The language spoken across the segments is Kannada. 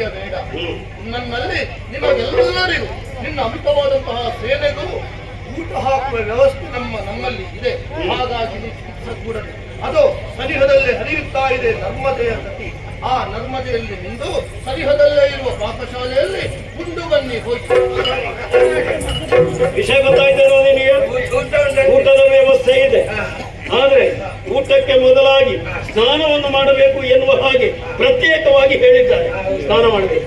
ತಿಳಿಯಬೇಡ ಬೇಡ ನನ್ನಲ್ಲಿ ನಿಮಗೆಲ್ಲರಿಗೂ ನಿನ್ನ ಅಮಿತವಾದಂತಹ ಸೇನೆಗೂ ಊಟ ಹಾಕುವ ವ್ಯವಸ್ಥೆ ನಮ್ಮ ನಮ್ಮಲ್ಲಿ ಇದೆ. ಹಾಗಾಗಿ ಚಿಕಿತ್ಸೆ ಅದು ಸನಿಹದಲ್ಲಿ ಹರಿಯುತ್ತಾ ಇದೆ ನರ್ಮದೆಯ ನದಿ ಆ ನರ್ಮದೆಯಲ್ಲಿ ನಿಂದು ಸನಿಹದಲ್ಲೇ ಇರುವ ಪಾಕಶಾಲೆಯಲ್ಲಿ ಮುಂದು ಬನ್ನಿ. ಹೋಯ್ತು ವಿಷಯ ಗೊತ್ತಾಯ್ತು ನಿನಗೆ ಊಟದ ವ್ಯವಸ್ಥೆ ಇದೆ. ಆದ್ರೆ ಊಟಕ್ಕೆ ಮೊದಲಾಗಿ ಸ್ನಾನವನ್ನು ಮಾಡಬೇಕು ಎನ್ನುವ ಹಾಗೆ ಪ್ರತ್ಯೇಕವಾಗಿ ಹೇಳಿದ್ದಾರೆ. ಸ್ನಾನ ಮಾಡಬೇಕು.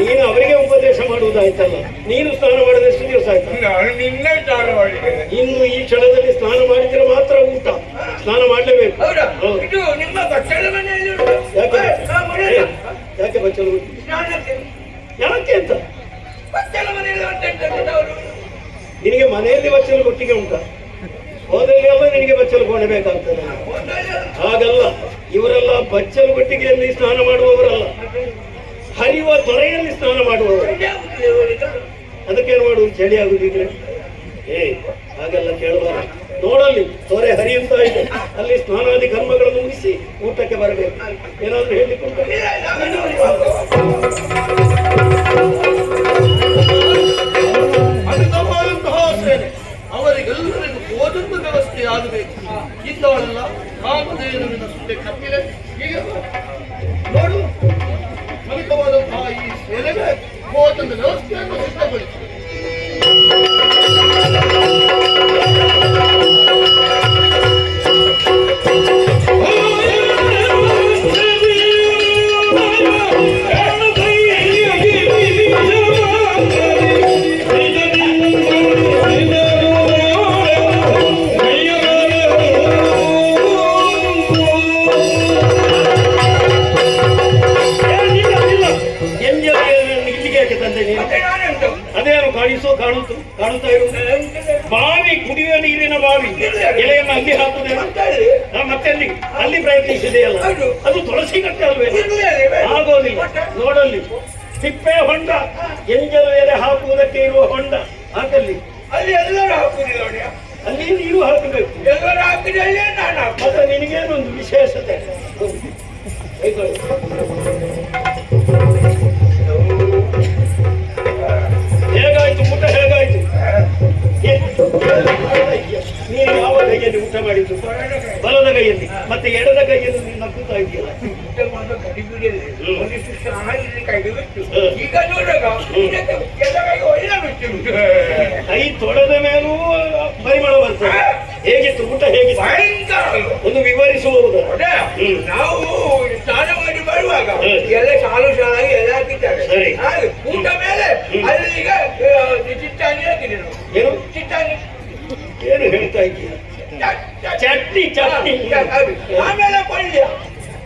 ನೀನು ಅವರಿಗೆ ಉಪದೇಶ ಮಾಡುವುದಾಯ್ತಲ್ಲ. ನೀನು ಸ್ನಾನ ಮಾಡಿದಷ್ಟು ದಿವಸ ಆಯ್ತು. ಇನ್ನು ಈ ಕ್ಷಣದಲ್ಲಿ ಸ್ನಾನ ಮಾಡಿದ್ರೆ ಮಾತ್ರ ಊಟ. ಸ್ನಾನ ಮಾಡಲೇಬೇಕು. ಯಾಕೆ? ಬಚ್ಚಲು ಯಾಕೆ ಅಂತ ಬಟ್ಟಲ ಮನೆಯಲ್ಲಿ ಉಂಟು ಅವರು ನಿನಗೆ ಮನೆಯಲ್ಲಿ ಬಚ್ಚಲು ಕೊಟ್ಟಿಗೆ ಉಂಟ. ಹೋದಲ್ಲೆಲ್ಲ ನಿನಗೆ ಬಚ್ಚಲು ಕೊಡಬೇಕಾಗ್ತದೆ. ಹಾಗಲ್ಲ, ಇವರೆಲ್ಲ ಬಚ್ಚಲು ಕೊಟ್ಟಿಗೆಯಲ್ಲಿ ಸ್ನಾನ ಮಾಡುವವರಲ್ಲ. ಹರಿಯುವ ತೊರೆಯಲ್ಲಿ ಸ್ನಾನ ಮಾಡುವವರು. ಅದಕ್ಕೇನು ಮಾಡುವುದು? ಚಳಿ ಆಗುದಿದ್ರೆ ಏ, ಹಾಗೆಲ್ಲ ಕೇಳಬಾರ ನೋಡಲ್ಲಿ, ತೊರೆ ಹರಿಯುತ್ತ ಇದೆ. ಅಲ್ಲಿ ಸ್ನಾನಾದಿ ಕರ್ಮಗಳನ್ನು ಮುಗಿಸಿ ಊಟಕ್ಕೆ ಬರಬೇಕು. ಏನಾದ್ರೂ ಹೇಳಿಕೊಂಡು ಕಾಣುತ್ತು ಕಾಣುತ್ತಾ ಬಾವಿ ಕುಡಿಯುವ ನೀರಿನ ಬಾವಿ. ಎಲೆಯನ್ನು ಅಲ್ಲಿ ಹಾಕುದೇ ಮತ್ತೆ ಅಲ್ಲಿ ಅಲ್ಲಿ ಪ್ರಯತ್ನಿಸಿದೆಯಲ್ಲ. ಅಲ್ಲ ಅದು ತುಳಸಿ ಕಟ್ಟೆ ಅಲ್ವೇ? ಆಗೋದಿಲ್ಲ. ನೋಡಲ್ಲಿ. ತಿಪ್ಪೆ ಹೊಂಡ. ಎಂಜಲು ಎಲೆ ಹಾಕುವುದಕ್ಕೆ ಇರುವ ಹೊಂಡ. ಹಾಕಲ್ಲಿ. ಅಲ್ಲಿ ಎಲ್ಲರೂ ಹಾಕುದಿಲ್ಲ ನೋಡಿ. ಅಲ್ಲಿ ನೀರು ಹಾಕಬೇಕು. ಎಲ್ಲರೂ ಹಾಕಿದಲ್ಲಿ ನಾನು. ಮತ್ತೆ ನಿನಗೇನೊಂದು ವಿಶೇಷತೆ? ಕೈಯಲ್ಲಿ ಮತ್ತೆ ಎಡದ ಕೈಯಲ್ಲಿ ನೀನು ನಕ್ಕುತ್ತಾ ಇದೆಯಲ್ಲ? ಕೈ ತೊಡದ ಮೇಲೂ ಪರಿಮಳ ಬರ್ತದೆ. ಹೇಗಿತ್ತು ಊಟ ಹೇಗೆ ಒಂದು ವಿವರಿಸುವುದು. ನಾವು ಸ್ನಾನ ಮಾಡಿ ಬರುವಾಗ. ಎಲ್ಲ ಸಾಲು ಸಾಲಾಗಿ ಎಲ್ಲ ಹಾಕಿದ್ದಾರೆ. ಊಟ ಮೇಲೆ ಅಲ್ಲಿ ಈಗ ಚಿಟ್ಟಾಣಿ ಹಾಕಿದೆ ನಾವು ಏನು? ಚಿಟ್ಟಾಣಿ ಏನು ಹೇಳ್ತಾ ಚ- ಚಟ್ನಿ ಚಟ್ನಿ. ಆಮೇಲೆ ಪಲ್ಯ.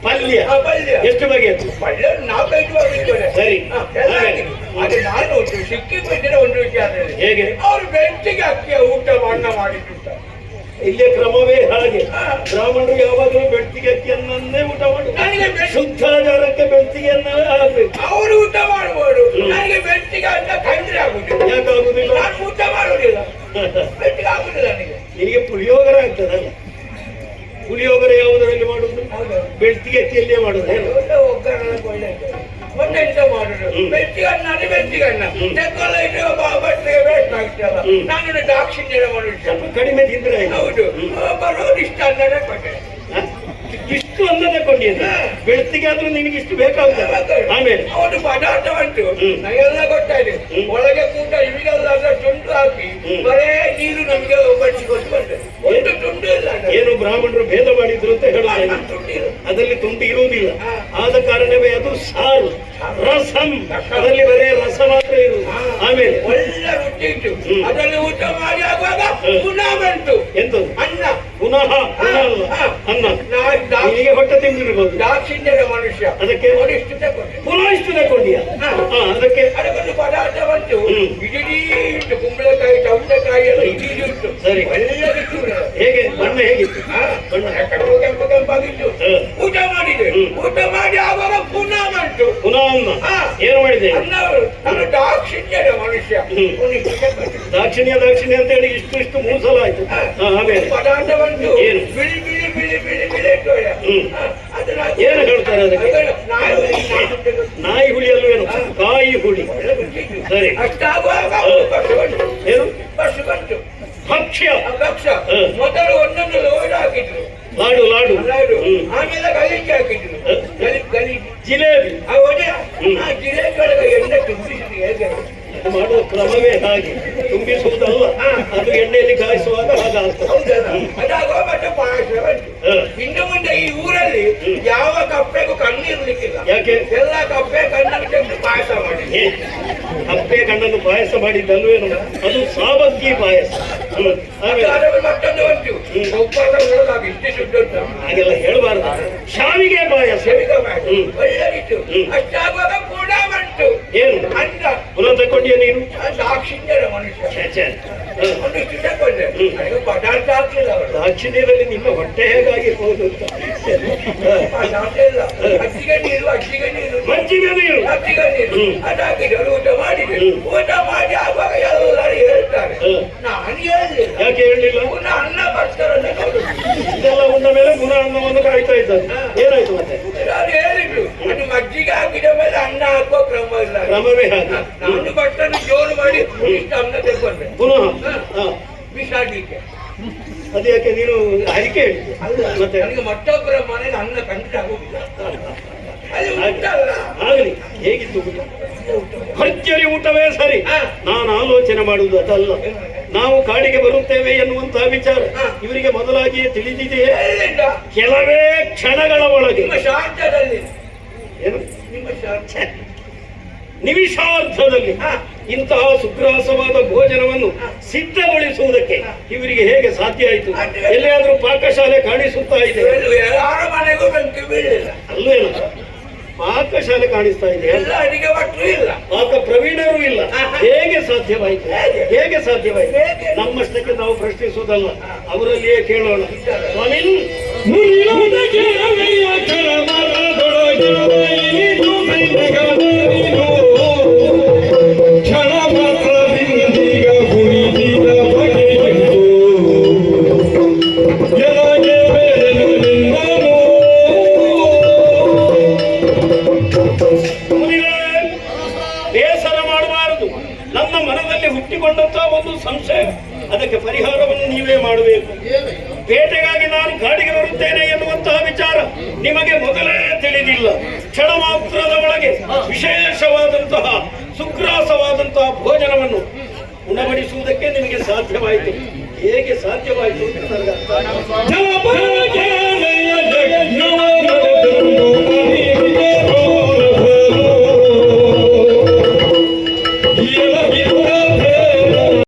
ಪಲ್ಯ. ಪಲ್ಯ. ಎಷ್ಟು ಬಗೆಯದ್ದು ಪಲ್ಯ ನಾಲ್ಕೈದು ಸರಿ. ಅದು ನಾನು ಸಿಕ್ಕಿ ಬಿದ್ದರೆ ಒಂದು ವಿಷಯ ಹೇಗೆ? ಅವ್ರು ಬೆಂಚಿಗೆ ಅಕ್ಕಿ ಊಟ ಅನ್ನ ಮಾಡಿದ್ರು ಇಲ್ಲೇ ಕ್ರಮವೇ ಹಾಗೆ. ಬ್ರಾಹ್ಮಣರು ಯಾವಾಗಲೂ ಬೆಳ್ತಿಗೆ ಅಕ್ಕಿಯನ್ನೇ ಊಟ ಮಾಡಿ ಶುದ್ಧಾಚಾರಕ್ಕೆ ಬೆಳ್ತಿಗೆಯನ್ನ ಹಾಕ್ಬೇಕು ಅವರು ಊಟ ಮಾಡ್ಬೋದು ಹ್ಮ್. ನನಗೆ ಬೆಂಚಿಗೆ ಅಂತ ಕಂಡ್ರೆ ಆಗುದಿಲ್ಲ ಯಾಕಾಗುದಿಲ್ಲ ನಾನು ಊಟ ಮಾಡುದಿಲ್ಲ ಬೆಂಚಿಗೆ ಆಗುದಿಲ್ಲ ನನಗೆ ನಿನಗೆ ಪುಳಿಯೋಗರ ಆಗ್ತದಲ್ಲ ಪುಳಿಯೋಗರ ಯಾವುದರಲ್ಲಿ ಮಾಡುವುದು ಹೌದು. ಬೆಳ್ತಿಗೆ ಅಕ್ಕಿಯಲ್ಲೇ ಮಾಡುದು ಒಗ್ಗರಣೆ ಒಂದೆಂತ ಮಾಡುದು. ಬೆಂಚಿಗನ್ನ ಅದು. ತೆಕ್ಕೊಳ್ಳ ಇಟ್ಟು ವೇಸ್ಟ್ ಆಗ್ತಲ್ಲ ನಾನು ಸ್ವಲ್ಪ ಕಡಿಮೆ ತಿಂದ್ರೆ. ಹೌದು. ಬರೋದು ಇಷ್ಟ ಅನ್ನೋದೇ ಕೊಟ್ಟೆ? ಇಷ್ಟು ಅಂದ ಕೊಂಡಿದ್ದ ಬೆಳ್ತಿಗೆ ಆದ್ರೂ ನಿನಗೆ ಇಷ್ಟು ಬೇಕಾಗ್ತದೆ ಆಮೇಲೆ ಅವನು ಪದಾರ್ಥ ಉಂಟು. ನನಗೆಲ್ಲ ಗೊತ್ತಾಯ್ತು. ಒಳಗೆ ಕೂಟ ಇವಿಗೆಲ್ಲ ತುಂಡು ಹಾಕಿ. ಬರೇ ನೀರು ನಮ್ಗೆ ಬಡಿಸಿಕೊಂಡು ಬಂದೆ ಒಂದು ತುಂಡು ಇಲ್ಲ ಏನು ಬ್ರಾಹ್ಮಣರು ಭೇದ ಮಾಡಿದ್ರು ಅಂತ ಆ, ಹೇಳುತ್ತೇನೆ ನಾನು ತುಂಡು ಇಲ್ಲ. ಅದರಲ್ಲಿ ತುಂಟಿ ಇರುವುದಿಲ್ಲ. ಆದ ಕಾರಣವೇ ಅದು ಸಾರು. ರಸಂ. ಅದರಲ್ಲಿ ಬರೇ ರಸ ಮಾತ್ರ ಇರುವುದು. ಆಮೇಲೆ ಒಳ್ಳೆ ರುಚಿ ಇತ್ತು. ಹ್ಮ್. ಅದರಲ್ಲಿ ಊಟ ಮಾಡಿ ಆಗುವಾಗ ಪುನಃ ಬಂತು. ಎಂತ ಅನ್ನ. ಪುನಃ ಪುನಃ ಅಲ್ಲ. ಅನ್ನ. ನಿನಗೆ ಹೊಟ್ಟೆ ತಿಂದಿರ್ಬೋದು. ದಾಕ್ಷಿಣ್ಯದ ಮನುಷ್ಯ. ಅದಕ್ಕೆ? ಅವನಿಷ್ಟು ತಗೊಂಡೆ ಪುನಃ ಇಷ್ಟು ತಗೊಂಡಿಯ ಅದಕ್ಕೆ? ಅದಕ್ಕೊಂದು ಪದಾರ್ಥ ಬಂತು. ಇಡೀ ಇಟ್ಟು ಕುಂಬಳಕಾಯಿ ಚೌಟಕಾಯಿ ಎಲ್ಲ ಇಡೀ ಉಂಟು ಸರಿ. ಒಳ್ಳೆ ಹೇಗೆ? ಬಣ್ಣ ಹೇಗಿತ್ತು? ಬಣ್ಣ. ಕೆಂಪು ಕೆಂಪು ಕೆಂಪಾಗಿತ್ತು. ಊಟ ಮಾಡಿ ಅವರ ಪುನಃ ಬಂತು. ಪುನಃ ಅನ್ನ. ಏನು ಮಾಡಿದೆ? ನಾನು ದಾಕ್ಷಿಣ್ಯದ ಮನುಷ್ಯ. ದಾಕ್ಷಿಣ್ಯ ದಾಕ್ಷಿಣ್ಯ ಅಂತ ಹೇಳಿ ಇಷ್ಟು ಇಷ್ಟು ಮೂರು ಸಲ ಆಯ್ತು. ಆಮೇಲೆ. ಪದಾರ್ಥ ಬಂತು. ಏನು? ಬಿಳಿ ಬಿಳಿ ಬಿಳಿ ಬಿಳಿ ಬಿಳಿ ಏನು ಹೇಳ್ತಾರೆ ಅದಕ್ಕೆ? ನಾಯಿ ಹುಳಿ ಹುಳಿ. ಅಲ್ವೇನು ಕಾಯಿ ಹುಳಿ. ಸರಿ. ಅಷ್ಟಾಗುವಾಗ ಏನು? ಪಕ್ಷ ಬಂತು. ಭಕ್ಷ್ಯ. ಹ್ಮ್. ಮೊದಲು ಒಂದೊಂದು ಲೋಡ್ ಹಾಕಿದ್ರು. ಲಾಡು ಲಾಡು. ಆಮೇಲೆ ಗಲೀಜಿ ಹಾಕಿದ್ರು. ಗಲೀಜ್ ಜಿಲೇಬಿ. ಜಿಲೇಬಿ ಎಣ್ಣೆ ತುಂಬಿಸಿದ್ರು ಮಾಡುವ ಕ್ರಮವೇ ಹಾಗೆ. ತುಂಬಿಸುವುದಲ್ಲ ಅದು ಎಣ್ಣೆಯಲ್ಲಿ ಕಾಯಿಸುವಾಗ. ಇನ್ನು ಮುಂದೆ ಈ ಊರಲ್ಲಿ ಯಾವ ಕಪ್ಪೆಗೂ ಕಣ್ಣು ಇರ್ಲಿಕ್ಕಿಲ್ಲ ಯಾಕೆ? ಎಲ್ಲ ಕಪ್ಪೆ ಕಣ್ಣನ್ನು ಪಾಯಸ ಮಾಡಿ ಕಪ್ಪೆ ಕಣ್ಣನ್ನು ಪಾಯಸ ಮಾಡಿದ್ದಲ್ವೇನು. ಅದು ಸಾವಕ್ಕಿ ಪಾಯಸ. ಉಪ್ಪಾದ ಒಳಗಾಗಿ ಇಷ್ಟು ಉಂಟು ಹಾಗೆಲ್ಲ ಹೇಳಬಾರ್ದು. ಶಾವಿಗೆ ಮಾಡಿ ಹ್ಮ್. ಒಳ್ಳೆದಿತ್ತು. ಅಷ್ಟಾಗುವಾಗ ಕೂಡ ಬಂತು. ಏನು? ಅಂತ ಪುನಃ ತಗೊಂಡಿಯ ನೀನು? ಸಾಕ್ಷಿಂಜರ ಮನುಷ್ಯ. ಒಂದಿಷ್ಟು ತಗೊಂಡೆ ಪದಾರ್ಥ ಹಾಕ್ಲಿಲ್ಲ ಅವರು ದಾಕ್ಷಿಣ್ಯದಲ್ಲಿ ನಿಮ್ಮ ಹೊಟ್ಟೆ ಹೇಗಾಗಿರ್ಬೋದು ಅಂತ. ಪದಾರ್ಥ ಇಲ್ಲ. ಅಜ್ಜಿಗೆ ನೀರು ಅಜ್ಜಿಗೆ ನೀರು. ಮಜ್ಜಿಗೆ ನೀರು. ಅಜ್ಜಿಗೆ ನೀರು. ಅದಾಕಿದ್ರು ಊಟ ಮಾಡಿ ಹ್ಮ್. ಊಟ ಮಾಡಿ ಯಾಕೆ ಹೇಳಲಿಲ್ಲ ಅನ್ನ ಬರ್ತಾರಂತ ನೋಡುದು ಇದೆಲ್ಲ ಉಂಡ ಮೇಲೆ ಗುಣ ಅನ್ನವನ್ನು ಕಾಯ್ತಾ ಇದ್ದಾರೆ ಏನಾಯ್ತು ಮತ್ತೆ? ನಾನು ಹೇಳಿದ್ರು ಮಜ್ಜಿಗೆ ಹಾಕಿದ ಮೇಲೆ ಅನ್ನ ಹಾಕುವ ಕ್ರಮ ಇಲ್ಲ. ಕ್ರಮವೇ ಹಾಗೆ. ನಾನು ಬಟ್ಟನ್ನು ಜೋರು ಮಾಡಿ ಇಷ್ಟು ಅನ್ನ ತೆಗೊಂಡೆ ಪುನಃ ಹಾ ಬಿಸಾಡ್ಲಿಕ್ಕೆ ಅದು ಯಾಕೆ ನೀನು ಹರಿಕೆ ಹೇಳಿದ್ದೆ? ಮತ್ತೆ? ನನಗೆ ಮತ್ತೊಬ್ಬರ ಮನೆಗೆ ಅನ್ನ ಕಂಡಿട്ട് ಆಗುದಿಲ್ಲ. ಅದು ಆಗಲಿ ಹೇಗಿತ್ತು ಭರ್ಜರಿ ಊಟವೇ ಸರಿ. ನಾನು ಆಲೋಚನೆ ಮಾಡುವುದು ಅದಲ್ಲ. ನಾವು ಕಾಡಿಗೆ ಬರುತ್ತೇವೆ ಎನ್ನುವಂತಹ ವಿಚಾರ. ಇವರಿಗೆ ಮೊದಲಾಗಿಯೇ ತಿಳಿದಿದೆಯೇ? ಕೆಲವೇ ಕ್ಷಣಗಳ ಒಳಗೆ. ನಿಮಿಷಾರ್ಧದಲ್ಲಿ ಇಂತಹ ಸುಗ್ರಾಸವಾದ ಭೋಜನವನ್ನು ಸಿದ್ಧಗೊಳಿಸುವುದಕ್ಕೆ ಇವರಿಗೆ ಹೇಗೆ ಸಾಧ್ಯ ಆಯಿತು? ಎಲ್ಲಿಯಾದರೂ ಪಾಕಶಾಲೆ ಕಾಣಿಸುತ್ತಾ ಇದೆ? ಅಲ್ಲೂ ಮನೆಗೂ ಪಾಕಶಾಲೆ ಕಾಣಿಸ್ತಾ ಇದೆ ಎಲ್ಲ ಅಡಿಗೆ ಭಟ್ರು ಇಲ್ಲ. ಪಾಕ ಪ್ರವೀಣರು ಇಲ್ಲ. ಹೇಗೆ ಸಾಧ್ಯವಾಯಿತು? ಹೇಗೆ? ಹೇಗೆ ಸಾಧ್ಯವಾಯಿತು? ನಮ್ಮಷ್ಟಕ್ಕೆ ನಾವು ಪ್ರಶ್ನಿಸುವುದಲ್ಲ. ಅವರಲ್ಲಿಯೇ ಕೇಳೋಣ. ಸ್ವಾಮಿ ಮುನಿಗಳೇ, ಕೊಂಡಂತಹ ಒಂದು ಸಂಶಯ. ಅದಕ್ಕೆ ಪರಿಹಾರವನ್ನು ನೀವೇ ಮಾಡಬೇಕು. ಬೇಟೆಗಾಗಿ ನಾನು ಕಾಡಿಗೆ ಬರುತ್ತೇನೆ ಎನ್ನುವಂತಹ ವಿಚಾರ ನಿಮಗೆ ಮೊದಲೇ ತಿಳಿದಿಲ್ಲ. ಕ್ಷಣ ಮಾತ್ರದ ಒಳಗೆ ವಿಶೇಷವಾದಂತಹ, ಸುಗ್ರಾಸವಾದಂತಹ ಭೋಜನವನ್ನು ಉಣಬಡಿಸುವುದಕ್ಕೆ ನಿಮಗೆ ಸಾಧ್ಯವಾಯಿತು. ಹೇಗೆ ಸಾಧ್ಯವಾಯಿತು ಅಂತ ನನಗೆ ಅರ್ಥ